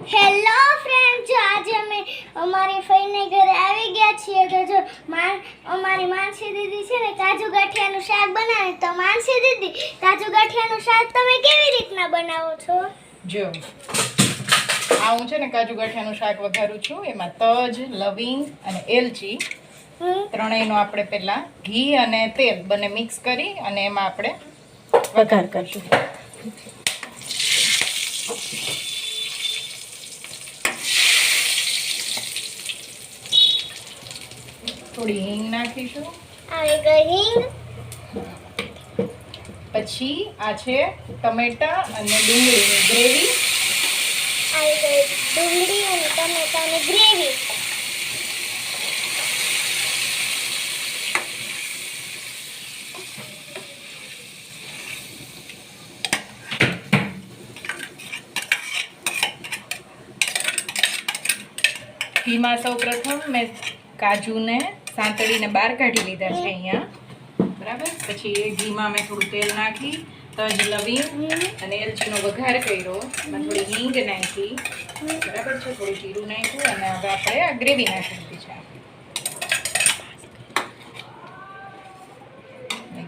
Hello friend જો આજે અમે અમારી ફઈને ઘરે આવી ગયા છીએ તો જો માન અમારી માનસી દીદી છે ને કાજુ ગાંઠિયાનું શાક બનાવે તો માનસી દીદી કાજુ ગાંઠિયાનું શાક તમે કેવી રીતના બનાવો છો? જો આ હું છે ને કાજુ ગાંઠિયાનું શાક વઘારું છું. એમાં તજ લવિંગ અને એલચી ત્રણેયનો આપણે પહેલાં ઘી અને તેલ બંને મિક્સ કરી અને એમાં આપણે વઘાર કરશું. થોડી હિંગ નાખીશું. પછી આ છે ટમેટા અને ડુંગળીની ગ્રેવી. ડુંગળી અને ટમેટાની ગ્રેવી. ઘીમાં સૌ પ્રથમ મેં કાજુને સાંતળીને બહાર કાઢી લીધા છે અહીંયા. બરાબર? પછી ઘીમાં મેં થોડું તેલ નાખી, તજ લવિંગ અને એલચીનો વઘાર કર્યો. એમાં થોડી હિંગ નાખી. બરાબર છે? થોડું જીરું નાખ્યું અને હવે આપણે આ ગ્રેવી નાખી છે.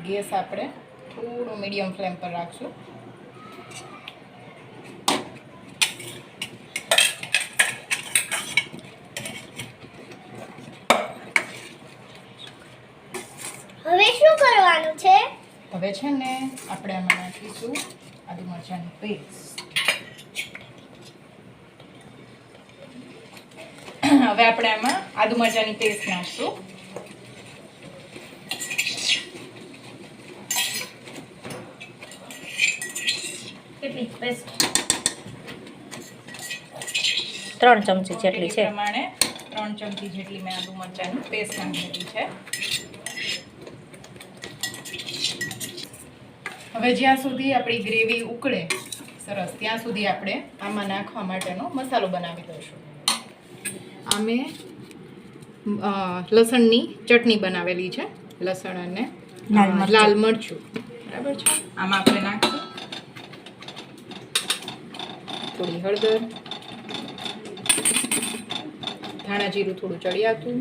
ગેસ આપણે થોડું મીડિયમ ફ્લેમ પર રાખશું હવે શું કરવાનું છે હવે છે ને આપણે આમાં નાખીશું આદુ મરચાંની પેસ્ટ હવે આપણે આમાં આદુ મરચાંની પેસ્ટ નાખશું. ત્રણ ચમચી જેટલી છે. પ્રમાણે ત્રણ ચમચી જેટલી મેં આદુ મરચાંની પેસ્ટ નાખેલી છે. હવે જ્યાં સુધી આપણી ગ્રેવી ઉકળે સરસ ત્યાં સુધી આપણે આમાં નાખવા માટેનો મસાલો બનાવી દઈશું. અમે લસણની ચટણી બનાવેલી છે લસણ અને લાલ મરચું. બરાબર છે? આમાં આપણે નાખીશું થોડી હળદર ધાણા જીરું થોડું ચડિયાતું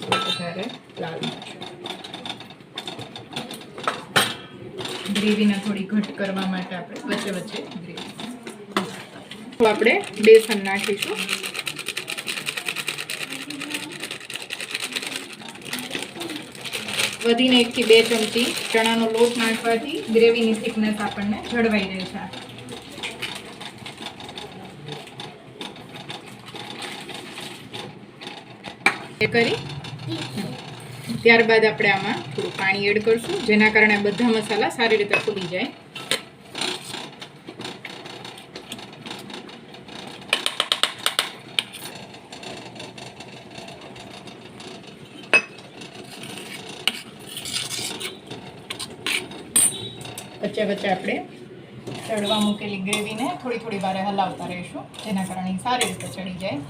વધારે લાલ મરચું ગ્રેવીને થોડી ઘટ કરવા માટે આપણે વચ્ચે વચ્ચે ગ્રેવી. આપણે બેસન નાખીશું. વધીને એકથી બે ચમચી ચણાનો લોટ નાખવાથી ગ્રેવીની થિકનેસ આપણને જળવાઈ રહે એ કરી? ત્યારબાદ આપણે આમાં થોડું પાણી એડ કરશું, જેના કારણે બધા મસાલા સારી રીતે ફૂલી જાય. વચ્ચે વચ્ચે આપણે ચડવા મૂકેલી ગ્રેવીને થોડી થોડી વારે હલાવતા રહીશું, જેના કારણે સારી રીતે ચડી જાય.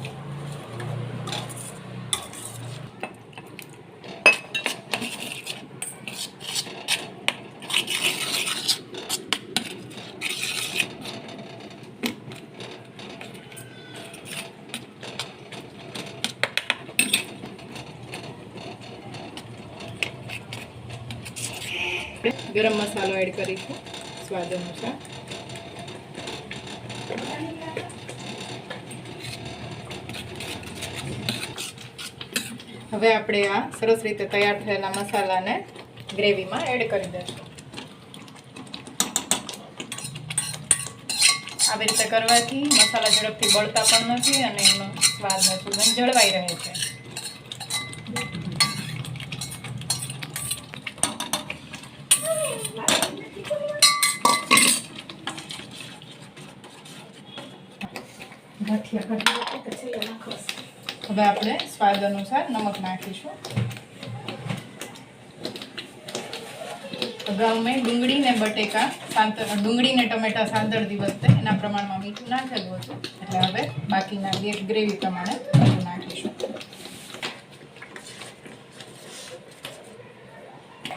આપણે ગરમ મસાલો એડ કરીશું સ્વાદ અનુસાર. હવે આપણે આ સરસ રીતે તૈયાર થયેલા મસાલાને ગ્રેવીમાં એડ કરી દઈશું. આવી રીતે કરવાથી મસાલા ઝડપથી બળતા પણ નથી અને એનો સ્વાદ અને સુગંધ જળવાઈ રહે છે. હવે આપણે સ્વાદ અનુસાર નમક નાખીશું. અગાઉ મેં ડુંગળી ને બટેકા સાંતર ડુંગળી ને ટમેટા સાંતળતી વખતે એના પ્રમાણમાં મીઠું નાખેલું હતું. એટલે હવે બાકીના ગ્રેવી પ્રમાણે નાખીશું.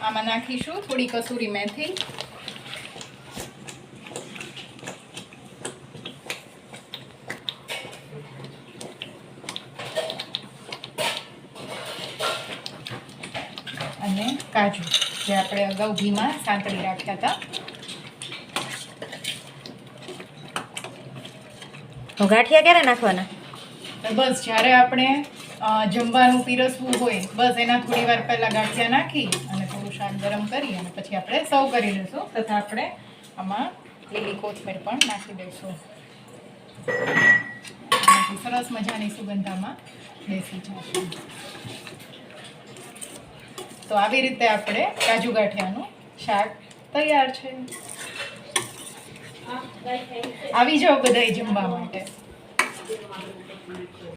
આમાં નાખીશું થોડી કસૂરી મેથી અને કાજુ જે આપણે અગાઉ ઘીમાં સાંતળી રાખ્યા હતા. ગાંઠિયા ક્યારે નાખવાના? બસ જ્યારે આપણે જમવાનું પીરસવું હોય બસ એના થોડી વાર પહેલાં ગાંઠિયા નાખી અને થોડું શાક ગરમ કરી અને પછી આપણે સર્વ કરી દઈશું તથા આપણે આમાં લીલી કોથમીર પણ નાખી દઈશું. સરસ મજાની સુગંધામાં બેસી જશે. તો આવી રીતે આપણે કાજુ ગાંઠિયાનું શાક તૈયાર છે. આવી જાઓ બધાય જમવા માટે.